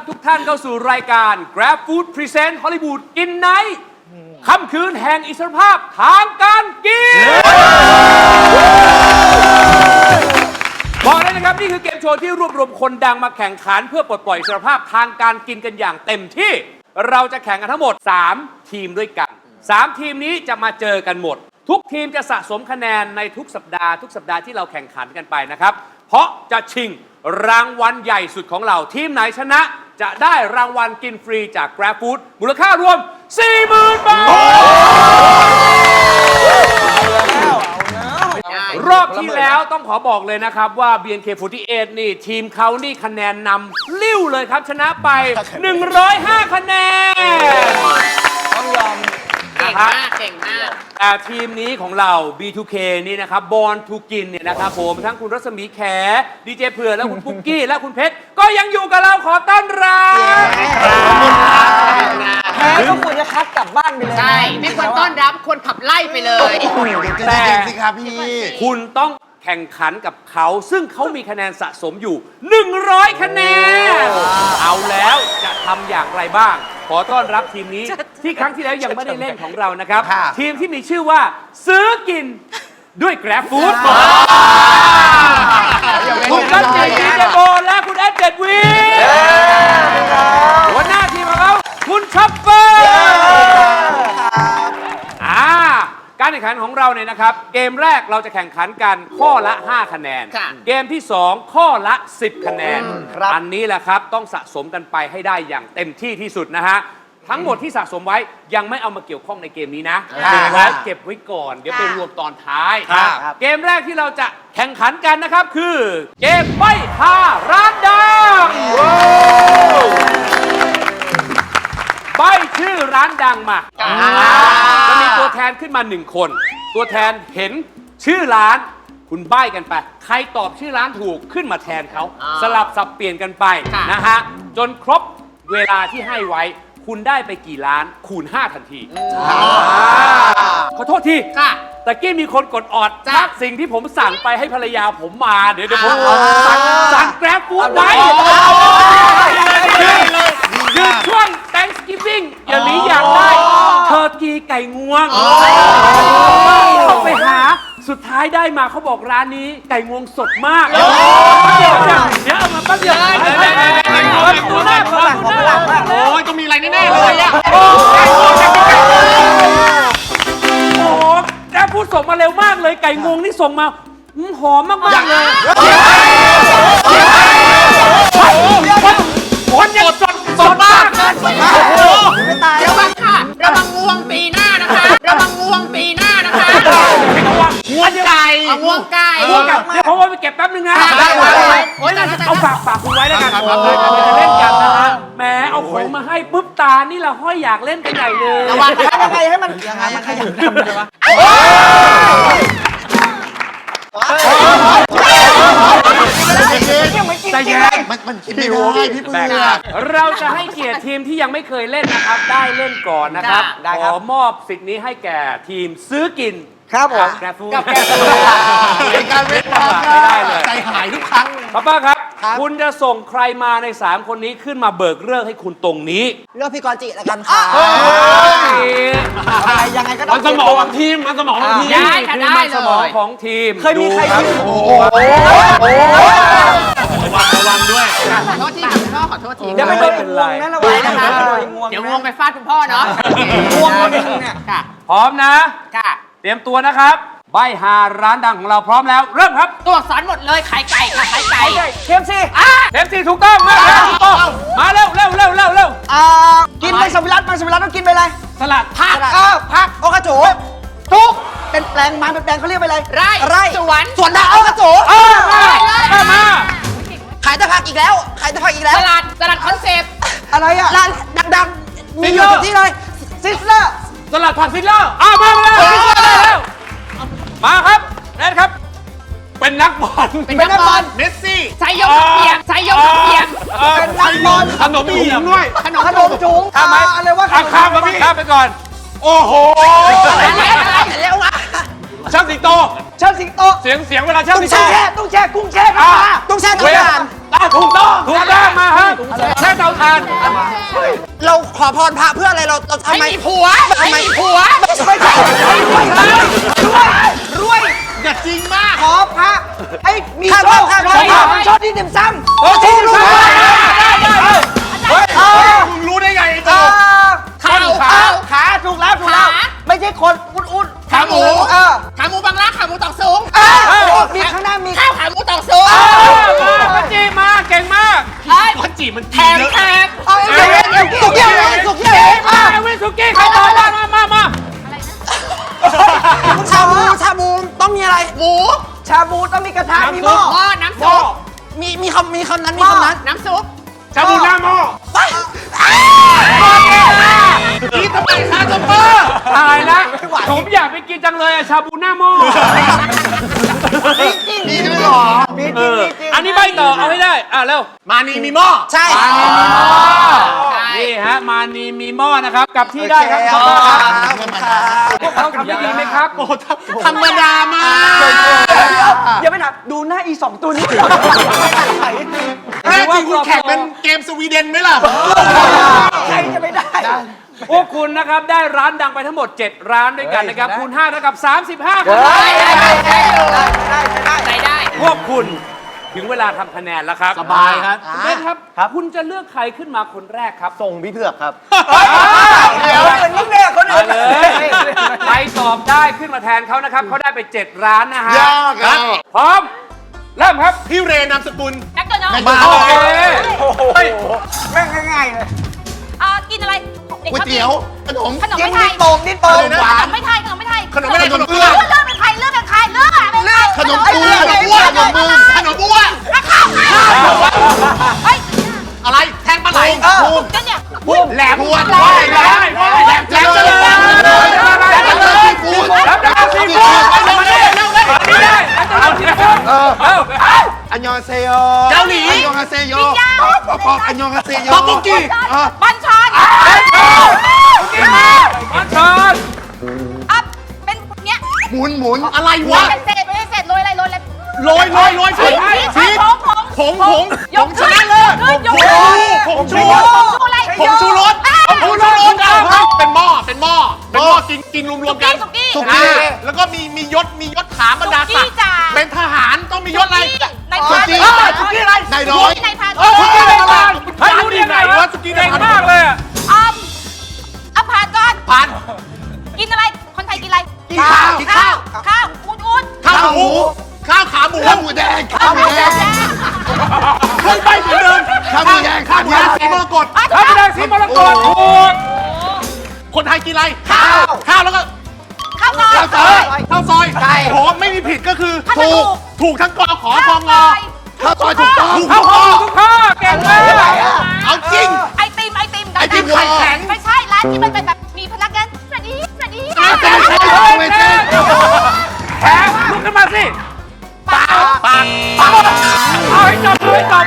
ับทุกท่านเข้าสู่รายการ Grab Food Present Hollywood In Night ค่ำคืนแห่งอิสรภาพทางการกิน บอกเลยนะครับ นี่คือเกมโชว์ที่รวบรวมคนดังมาแข่งขัน เพื่อปลดปล่อยอิสรภาพทางการกินกันอย่างเต็มที่ เราจะแข่งกันทั้งหมด 3 ทีมด้วยกัน 3 ทีมนี้จะมาเจอกันหมด ทุกทีมจะสะสมคะแนนในทุกสัปดาห์ทุกสัปดาห์ที่เราแข่งขันกันไปนะครับ เพราะจะชิงรางวัลใหญ่สุดของเราทีมไหนชนะ จะได้รางวัลกินฟรีจาก Grab Food มูลค่ารวม 40,000 บาท รอบที่แล้วต้องขอบอกเลยนะครับว่า BNK48 นี่ทีมเขานี่คะแนนนำลิ้วเลยครับ ชนะไป 105 คะแนน เก่งมากเก่งมาก แต่ทีมนี้ของเรา B2K นี่นะครับบอลทูกินเนี่ยนะครับผม ทั้งคุณรัศมีแข ดีเจเผื่อและคุณปุ๊กกี้ และคุณเพชร ก็ยังอยู่กับเราขอต้อนรับแพ้ก็ควรจะคัดกลับบ้านไปเลยนะใช่ ไม่ควรต้อนรับ ควรขับไล่ไปเลย แต่จริงสิครับพี่คุณต้องแข่งขันกับเขา ซึ่งเขามีคะแนนสะสมอยู่ 100 คะแนน เอาแล้วจะทำอย่างไรบ้าง ขอต้อนรับทีมนี้ ที่ครั้งที่แล้วยังไม่ได้เล่นของเรานะครับค่ะทีมที่มีชื่อว่า ซื้อกินด้วย Grab Food คุณกัจจิดีเจโบและคุณแอด เดดวีหัวหน้าทีมของเขาคุณช็อปเปอร์อ่าการแข่งขันของเราเนี่ยนะครับ เกมแรกเราจะแข่งขันกันข้อละ 5 คะแนนค่ะเกมที่ 2 ข้อละ 10 คะแนน อันนี้แหละครับต้องสะสมกันไปให้ได้อย่างเต็มที่ที่สุดนะฮะ ทั้งหมดที่สะสมไว้ยังไม่เอามาเกี่ยวข้องในเกมนี้นะค่ะเก็บไว้เก็บไว้ก่อน เดี๋ยวไปรวมตอนท้ายครับเกมแรกที่เราจะแข่งขันกันนะครับคือ เกมใบ้ฮาร้านดังใบ้ชื่อร้านดังมาจะมีตัวแทนขึ้นมาหนึ่งคน ตัวแทนเห็นชื่อร้านคุณใบ้กันไป ใครตอบชื่อร้านถูกขึ้นมาแทนเขาอ่าสลับสับเปลี่ยนกันไปค่ะนะฮะ จนครบเวลาที่ให้ไว้ คุณได้ไปกี่ล้านคูณ 5 ทันทีอ่าขอโทษทีค่ะตะกี้มีคนกดออดจ้ะสิ่งที่ผมสั่งไปให้ภรรยาผมมา เดี๋ยวเดี๋ยวผมอ่าสั่งสั่งแกร็บฟูดไว้คือช่วง Thanksgiving อย่าหลีอยากได้เทอร์กีไก่งวงเข้าไปหาสุดท้ายได้มาเขาบอกร้านนี้ไก่งวงสดมาก เดี๋ยวเดี๋ยวเดี๋ยวเอามาแป๊บเดียว ไปไปไปไปไปดูหน้าเปิดดูหน้าโอ้ยต้องมีอะไรแน่ๆเลยอะโอ้โหแกร็บฟูดส่งมาเร็วมากเลย ไก่งวงนี่ส่งมาอืมหอมมากๆเลยคนยังสดสดมากเลยระวังค่ะ ระวังงวงปีหน้านะคะ ระวัง วงไก่งวงไก่เดี๋ยวผมเอาไปเก็บแป๊บนึงนะได้ได้ได้โอ๊ยไม่ตายได้แล้วเอาฝากฝากคุณไว้แล้วกันครับเออเราจะเล่นกันนะฮะแหมเอาของมาให้ปุ๊บตานี่เราห้อยอยากเล่นกันใหญ่เลยระวังยังไงให้มันยังไงมันขยันทำเลยวะใจเย็นมันมันคิดไม่ได้พี่เบื่แบกอครับเราจะให้เกียรติทีมที่ยังไม่เคยเล่นนะครับ ได้เล่นก่อนนะครับได้ขครัอบมอบสิทธิ์นี้ให้แก่ทีมซื้อกิน ครับผม แกร็บฟูด กับแกร็บฟู้ดเป็นการเว้นวรรคไม่ได้เลย ใจหายทุกครั้งป้าป้าครับ ครับ คุณจะส่งใครมาใน 3 คนนี้ขึ้นมาเบิกเรื่องให้คุณตรงนี้เลือกพี่กรณ์จิแล้วกันค่ะอะไรยังไงก็ต้องมันสมองของทีมมันสมองของทีมได้ค่ะนี่ได้มันเลสมองยของทีมเคยมีใครดูรับยืนโอ้โหระวังระวังด้วย ขอโทษทีคุณพ่อขอโทษทีเดี๋ยวไปโดนงวงนะระวังนะคะโดนงวงเดี๋ยวงวงไปฟาดคุณพ่อเนาะงวงคนหนึงเนี่ยค่ะ พร้อมนะ ค่ะ เตรียมตัวนะครับ ใบหาร้านดังของเราพร้อมแล้ว เริ่มครับตัวอักษรหมดเลยไข่ไก่ค่ะไข่ไก่เทียมสิเทปสีถูกต้องมาครับถูกต้องมาเร็วเร็วเร็วเร็วเร็วอ่ากินไปสวิรัตมาสวิรัตต้องกินไปเลยสลัดผักเออผักโอกระโจทุกเป็นแปลงมันเป็นแปลงเขาเรียกไปเลยไร่ไร่สวนสวนดาวโอกระโจเออมาเออมาขายแต่ผักอีกแล้วขายแต่ผักอีกแล้วสลัดสลัดคอนเซปต์อะไรอะร้านดังๆมีอยู่ทุกที่เลยซิสเลอร์ สลัดผักฟิลเลอร์อ้าวมาเร็วฟิลเลอร์ได้แล้วมาครับเล่นครับ เป็นนักบอลเป็นนักบอลเมสซี่ใช้ยกกับเพียงใช้ยกกับเพียงเออเป็นนักบอลขนมถุงด้วยขนมขนมจุงข้ามไหมอะไรว่าอะข้ามมาพี่ข้ามไปก่อน โอ้โหอะไรอะไรเร็วอะช่างสิงโตเชิญสิงโตเสียงเสียงเวลาช่างตุ้งสิงโตแช่ตุ้งแช่กุ้งแช่กันมาตุ้งแช่ตุ้งแช่อะถูกต้องถูกต้องมาฮะคารเรา ขอพรพระเพื่ออะไรเราเราทำไม่ไมมีผัวไม่มีผัวไม่ใช่รวยรวยรวยอย่าจริงมากขอพระไอ้มีโชคโชคโชคดีเต็มซ้ำโอ้ทีมลูกได้ได้ได้มึงรู้ได้ ต้องมีอะไรหมูชาบูต้องมีกระทะมีหม้อหม้อน้ำซุป มีมีคำมีคำนั้นมีคำนั้นน้ำซุปชาบูหน้าหม้อนี่ทำไมคะซุปเปอร์ตายละผมอยากไปกินจังเลยอะชาบูหน้าหม้อมีด้วยเหรอมีจเอริงอมีจริงอันนี้ใบต่อเอาให้ได้ อะเร็ว มานีมีหม้อ ใช่ นี่ฮะมานีมีหม้อนะครับกลับที่ได้ครับโอขอบเคคุณคครัรับบขอบคุณครับพวกเขาทำได้ดีไหมครับโอ้โหธรรมดามากอย่าไปถามดูหน้าอีสองตัวนี้แท้จริงคุณแข่งเป็นเกมสวีเดนไหมล่ะใครจะไม่ได้พวกคุณนะครับได้ร้านดังไปทั้งหมด 7 ร้านด้วยกันนะครับคูณ5เท่ากับ 35คะแนได้นได้ได้ได้ได้ใส่ได้พวกคุณ ถึงเวลาทำคะแนนแล้วครับสบายครับคุณเบนครับ คุณจะเลือกใครขึ้นมาคนแรกครับส่งพี่เผือกครับ เดี๋ยวคนอื่นมึงเนี่ยคนมาอื่นเลยใครตอบได้ขึ้นมาแทนเขานะครับเขาได้ไป 7 ร้านนะฮะยากอะพร้อมเริ่มครับพี่เรนามสกุล แม็กโดนัลด์มา โอเค แม่งง่ายๆเลยอ่ากินอะไรด็ก๋วยชอบเตี๋ยวขนม ขนมกินไม่ไทนิยดโป่งนิดโป่ง ขนมไม่ไทยขนมไม่ไทยขนมไม่ได้ขนมเพื่เพื่ออนเลือกเป็นใครเลือกเป็นใครเลือกอะเป็นใครขนม เซโยเกาหลี อันยองอาเซโยปอกปอกปอกอันยองอาเซโยต๊อกบุกกี้บัญชรมาชนอะเป็นเนี้ยหมุนหมุนอะไรวะเป็นเศษเป็นเศษโรยอะไรโรยอะไรโรยโรยโรยชีชีสสผงผงผงผงยกชนะเลิศยกผงชูผงชูอะไรผงชูรสผงชูรสเป็นหม้อเป็นหม้อเป็นหม้อกินกินรวมๆกันสุกี้สุสุกี้กี้แล้วก็มีมียศมียศถาบรรดาศักดิ์สุกี้จ้าเป็นทหารต้องมียศอะไร ในสุพันกี้สุกี้อะไรนายน้อยในพันสุกี้ในตลาดเฮ้ยรู้ได้ยังไงวะสุกี้ในเก่งตลาดมากเลยอะอ้อมอะผ่านก่อนพันกินอะไร คนไทยกินอะไร กินข้าว ข้าว ข้าวอุ่นอุ่นข้าวหมู ข้าวขาหมูข้าวหมูแดง ข้าวหมูแดงเคยไปเหมือนเดิมข้าวหมูแดงข้าวหมูแดงสีมรกตอะพระบิดาสีมรกตถูกคนไทยกินอะไร ข้าว ข้าวแล้วก็ข้าวซอยข้าวซอย ข้าวซอย โห ไม่มีผิดก็คือข้าวถูถูกก ถูกทั้งกอขอข้าวงซออยข้าวซอยถูกต้องถูกเข้าทั้งข้ข้ออทุกข้อเก่งมากเอาจริง ไอติมไอติมไอติมไข่วอแข็งไม่ใช่ร้านที่มันเป็นแบบมีพนักงานสวัสดีสวัสดีแซ่บแซ่บไม่ใช่แขกลุกขึ้นมาสิปากปากเอาให้จบเอาให้จบ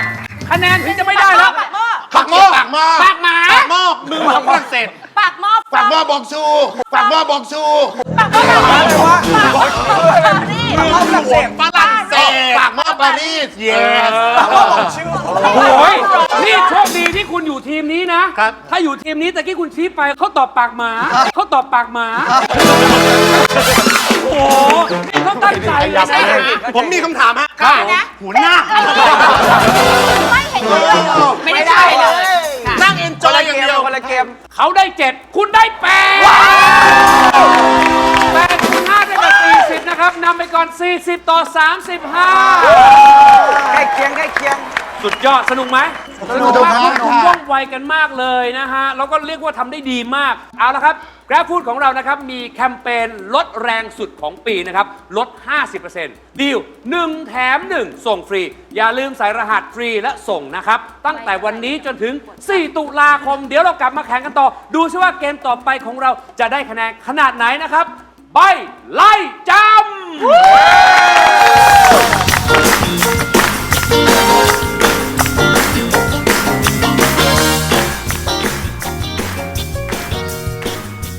คะแนนที่จะไม่ได้แล้วปากหม้อปากหม้อปากหม้อปากหมาปากหม้อมือของฝรั่งเศสปากหม้อปากหม้อบอกชูปากหม้อบอกชูปากหม้อปากหม้อปา ม้อปากนี่มือหลวงฝรั่งเศสปากหม้อปารีส yes โอ้ยนี่โชคดีที่คุณอยู่ทีมนี้นะ ครับ ถ้าอยู่ทีมนี้แต่กี้คุณชี้ไปเขาตอบปากหมาเขาตอบปากหมา โอ้โหนี่เขาตั้งใจเลยนะผมมีคำถามฮะครับหัวหน้า ไม่เห็นเลยไม่ได้เลย นั่งเอนจอยอย่างเดียวคนละเกม เขาได้เจ็ดคุณได้แปด นะครับนำไปก่อน 40 ต่อ 35 ใกล้เคียงใกล้เคียง สุดยอดสนุกไหมสนุกมากมากพวกคุณค่ะว่องไวกันมากเลยนะฮะแล้วก็เรียกว่าทำได้ดีมาก เอาละครับ Grab Food ของเรานะครับ มีแคมเปญลดแรงสุดของปีนะครับ ลด 50%ดีล 1 แถม 1 ส่งฟรี อย่าลืมใส่รหัสฟรีและส่งนะครับ ตั้งแต่วันนี้จนถึง 4 ตุลาคม เดี๋ยวเรากลับมาแข่งกันต่อ ดูซิว่าเกมต่อไปของเราจะได้คะแนนขนาดไหนนะครับ ใบไล่จำ